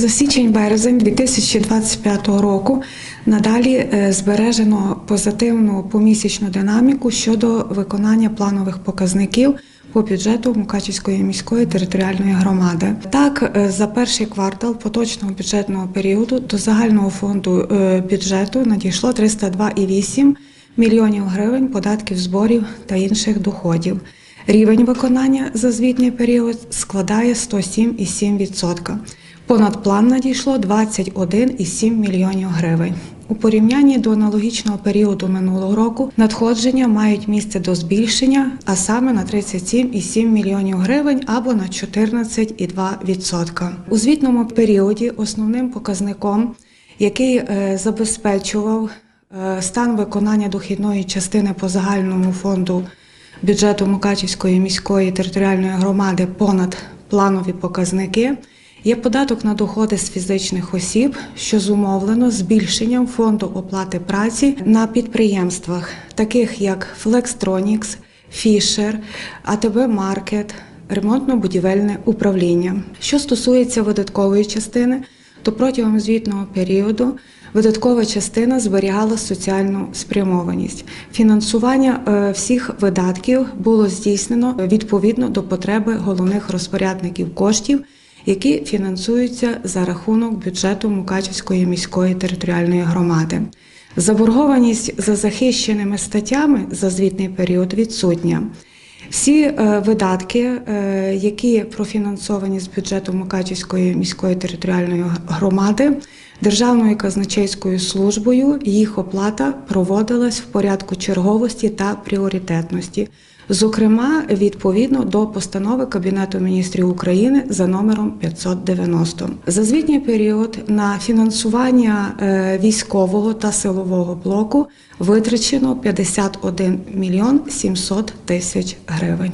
За січень-березень 2025 року надалі е, збережено позитивну помісячну динаміку щодо виконання планових показників по бюджету Мукачівської міської територіальної громади. Так, е, за перший квартал поточного бюджетного періоду до загального фонду е, бюджету надійшло 302,8 мільйонів гривень податків зборів та інших доходів. Рівень виконання за звітний період складає 107,7%. Понад план надійшло 21,7 мільйонів гривень. У порівнянні до аналогічного періоду минулого року надходження мають місце до збільшення, а саме на 37,7 мільйонів гривень або на 14,2%. У звітному періоді основним показником, який е, забезпечував е, стан виконання дохідної частини по загальному фонду бюджету Мукачівської міської територіальної громади понад планові показники. Є податок на доходи з фізичних осіб, що зумовлено збільшенням фонду оплати праці на підприємствах, таких як Flextronics, Fisher, АТБ Маркет, ремонтно-будівельне управління. Що стосується видаткової частини, то протягом звітного періоду видаткова частина зберігала соціальну спрямованість. Фінансування е, всіх видатків було здійснено відповідно до потреби головних розпорядників коштів, які фінансуються за рахунок бюджету Мукачівської міської територіальної громади. Заборгованість за захищеними статтями за звітний період відсутня. Всі е, видатки, е, які профінансовані з бюджету Мукачівської міської територіальної громади, Державною казначейською службою їх оплата проводилась в порядку черговості та пріоритетності, зокрема відповідно до постанови Кабінету міністрів України за номером 590. За звітній період на фінансування е, військового та силового блоку витрачено 51 мільйон 700 тисяч гривень.